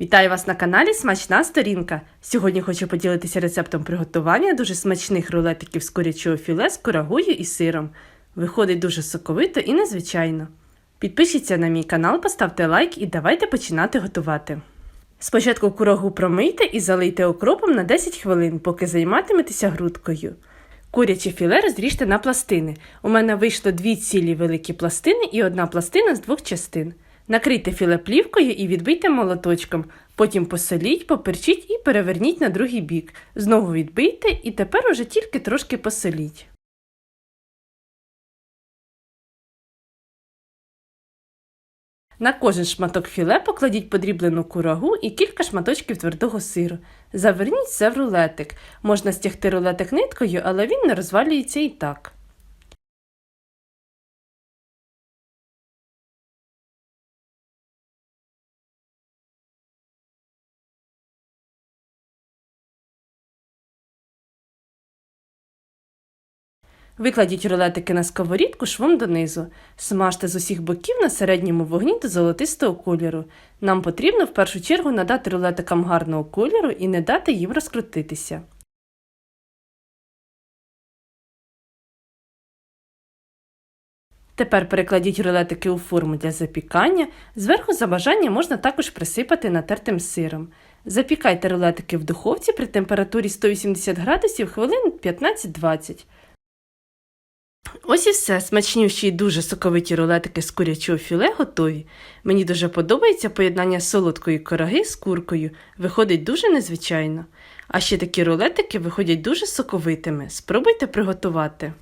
Вітаю вас на каналі Смачна сторінка. Сьогодні хочу поділитися рецептом приготування дуже смачних рулетиків з курячого філе з курагою і сиром. Виходить дуже соковито і незвичайно. Підпишіться на мій канал, поставте лайк і давайте починати готувати. Спочатку курагу промийте і залийте окропом на 10 хвилин, поки займатиметеся грудкою. Куряче філе розріжте на пластини. У мене вийшло дві цілі великі пластини і одна пластина з двох частин. Накрийте філе плівкою і відбийте молоточком. Потім посоліть, поперчіть і переверніть на другий бік. Знову відбийте і тепер уже тільки трошки посоліть. На кожен шматок філе покладіть подріблену курагу і кілька шматочків твердого сиру. Заверніть все в рулетик. Можна стягти рулетик ниткою, але він не розвалюється і так. Викладіть рулетики на сковорідку швом донизу. Смажте з усіх боків на середньому вогні до золотистого кольору. Нам потрібно в першу чергу надати рулетикам гарного кольору і не дати їм розкрутитися. Тепер перекладіть рулетики у форму для запікання. Зверху за бажання можна також присипати натертим сиром. Запікайте рулетики в духовці при температурі 180 градусів хвилин 15-20. Ось і все. смачніші і дуже соковиті рулетики з курячого філе готові. Мені дуже подобається поєднання солодкої кораги з куркою. Виходить дуже незвичайно. А ще такі рулетики виходять дуже соковитими. Спробуйте приготувати.